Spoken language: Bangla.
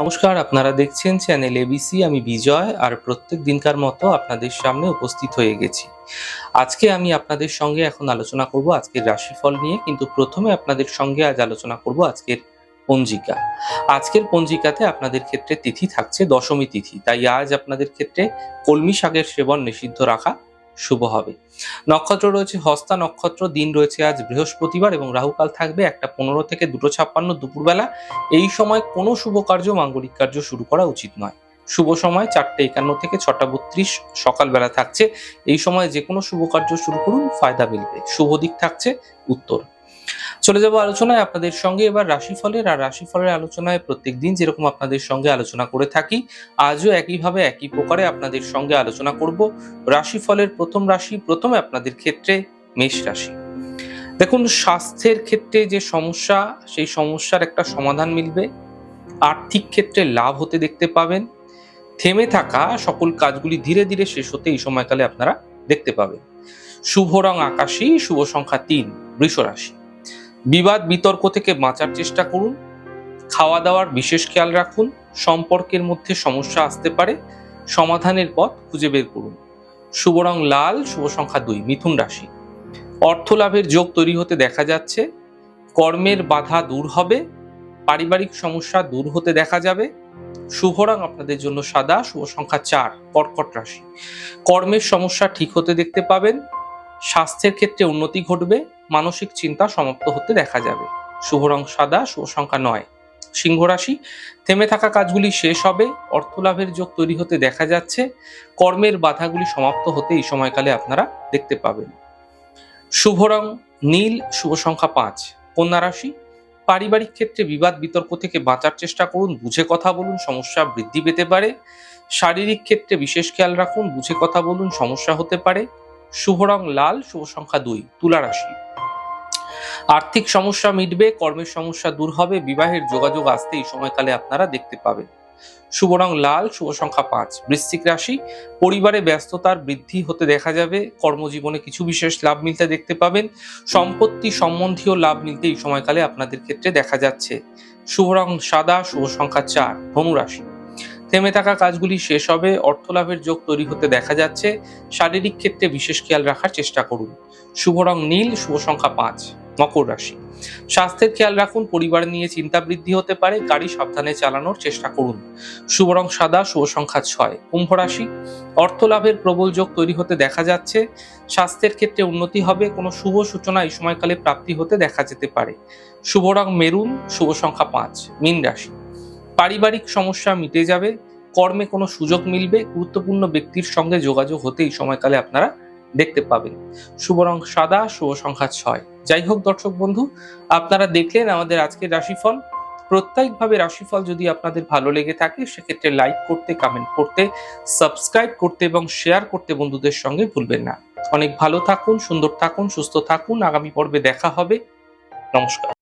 নমস্কার, আপনারা দেখছেন চ্যানেল এবিসি আমি বিজয় আর প্রত্যেক দিনকার মতো আপনাদের সামনে উপস্থিত হয়ে গেছি। আজকে আমি আপনাদের সঙ্গে এখন আলোচনা করব আজকের রাশিফল নিয়ে, কিন্তু প্রথমে আপনাদের সঙ্গে আজ আলোচনা করব আজকের পঞ্জিকা। আজকের পঞ্জিকাতে আপনাদের ক্ষেত্রে তিথি থাকছে দশমী তিথি, তাই আজ আপনাদের ক্ষেত্রে কলমি শাকের সেবন নিষিদ্ধ রাখা শুভ হবে। নক্ষত্র রয়েছে হস্তা, নক্ষত্র দিন রয়েছে আজ বৃহস্পতিবার এবং রাহুকাল থাকবে একটা পনেরো থেকে দুটো ছাপ্পান্ন দুপুরবেলা। এই সময় কোনো শুভ কার্য, মাঙ্গলিক কার্য শুরু করা উচিত নয়। শুভ সময় চারটে একান্ন থেকে ছটা বত্রিশ সকালবেলা থাকছে। এই সময় যে কোনো শুভ কার্য শুরু করুন, ফায়দা মিলবে। শুভ দিক থাকছে উত্তর। চলে যাব আলোচনায় আপনাদের সঙ্গে এবার রাশিফলের, আর রাশিফলের আলোচনায় প্রত্যেক দিন যেরকম আপনাদের সঙ্গে আলোচনা করে থাকি, আজও একইভাবে একই প্রকারে আপনাদের সঙ্গে আলোচনা করব রাশিফলের প্রথম রাশি, প্রথমে আপনাদের ক্ষেত্রে মেষ রাশি। দেখুন, স্বাস্থ্যের ক্ষেত্রে যে সমস্যা, সেই সমস্যার একটা সমাধান মিলবে। আর্থিক ক্ষেত্রে লাভ হতে দেখতে পাবেন। থেমে থাকা সকল কাজগুলি ধীরে ধীরে শেষ হতে এই সময়কালে আপনারা দেখতে পাবেন। শুভ রং আকাশী, শুভ সংখ্যা তিন, বৃষ রাশি। বিবাদ বিতর্ক থেকে বাঁচার চেষ্টা করুন। খাওয়া দাওয়ার বিশেষ খেয়াল রাখুন। সম্পর্কের মধ্যে সমস্যা আসতে পারে। সমাধানের পথ খুঁজে বের করুন। শুভ রং লাল, শুভ সংখ্যা দুই, মিথুন রাশি। অর্থ লাভের যোগ তৈরি হতে দেখা যাচ্ছে। কর্মের বাধা দূর হবে। পারিবারিক সমস্যা দূর হতে দেখা যাবে। শুভ রং আপনাদের জন্য সাদা, শুভ সংখ্যা চার, কর্কট রাশি। কর্মের সমস্যা ঠিক হতে দেখতে পাবেন। স্বাস্থ্যের ক্ষেত্রে উন্নতি ঘটবে, মানসিক চিন্তা সমাপ্ত হতে দেখা যাবে। শুভ রং সাদা, শুভ সংখ্যা নয়। সিংহ রাশি, থেমে থাকা কাজগুলি শেষ হবে অর্থ লাভের যোগ তৈরি হতে দেখা যাচ্ছে। কর্মের বাধাগুলি সমাপ্ত হতে এই সময়কালে আপনারা দেখতে পাবেন। শুভ রং নীল, শুভ সংখ্যা পাঁচ। কন্যা রাশি, পারিবারিক ক্ষেত্রে বিবাদ বিতর্ক থেকে বাঁচার চেষ্টা করুন, বুঝে কথা বলুন, সমস্যা বৃদ্ধি পেতে পারে। শারীরিক ক্ষেত্রে বিশেষ খেয়াল রাখুন, বুঝে কথা বলুন, সমস্যা হতে পারে। শুভ রং লাল, শুভ সংখ্যা দুই, তুলা রাশি। আর্থিক সমস্যা মিটবে, কর্মের সমস্যা দূর হবে, বিবাহের যোগাযোগ আসতে এই সময়কালে আপনারা দেখতে পাবেন। শুভ রং লাল, শুভ সংখ্যা পাঁচ, বৃশ্চিক রাশি, পরিবারে ব্যস্ততার বৃদ্ধি হতে দেখা যাবে, কর্মজীবনে কিছু বিশেষ লাভ মিলতে দেখতে পাবেন, সম্পত্তি সম্বন্ধীয় লাভ মিলতে এই সময়কালে আপনাদের ক্ষেত্রে দেখা যাচ্ছে। শুভ রং সাদা, শুভ সংখ্যা চার, ধনু রাশি। থেমে থাকা কাজগুলি শেষ হবে অর্থ লাভের যোগ তৈরি হতে দেখা যাচ্ছে। শারীরিক ক্ষেত্রে বিশেষ খেয়াল রাখার চেষ্টা করুন। শুভ রং নীল, শুভ সংখ্যা পাঁচ, মকর রাশি। স্বাস্থ্যের খেয়াল রাখুন, পরিবার নিয়ে চিন্তা বৃদ্ধি হতে পারে, গাড়ি সাবধানে চালানোর চেষ্টা করুন। শুভ রং সাদা, শুভ সংখ্যা ছয়, কুম্ভ রাশি। অর্থ লাভের প্রবল যোগ তৈরি হতে দেখা যাচ্ছে। স্বাস্থ্যের ক্ষেত্রে উন্নতি হবে, কোনো শুভ সূচনা এই সময়কালে প্রাপ্তি হতে দেখা যেতে পারে। শুভ রং মেরুন, শুভ সংখ্যা পাঁচ, মীন রাশি। পারিবারিক সমস্যা মিটে যাবে, কর্মে কোনো সুযোগ মিলবে, গুরুত্বপূর্ণ ব্যক্তির সঙ্গে যোগাযোগ হতে এই সময়কালে আপনারা দেখতে পাবেন। শুভ রং সাদা, শুভ সংখ্যা ছয়। যাই হোক দর্শক বন্ধু, আপনারা দেখলেন আমাদের আজকের রাশিফল। প্রত্যেকভাবে রাশিফল যদি আপনাদের ভালো লেগে থাকে, সেক্ষেত্রে লাইক করতে কমেন্ট করতে সাবস্ক্রাইব করতে এবং শেয়ার করতে বন্ধুদের সঙ্গে ভুলবেন না। অনেক ভালো থাকুন, সুন্দর থাকুন, সুস্থ থাকুন। আগামী পর্বে দেখা হবে। নমস্কার।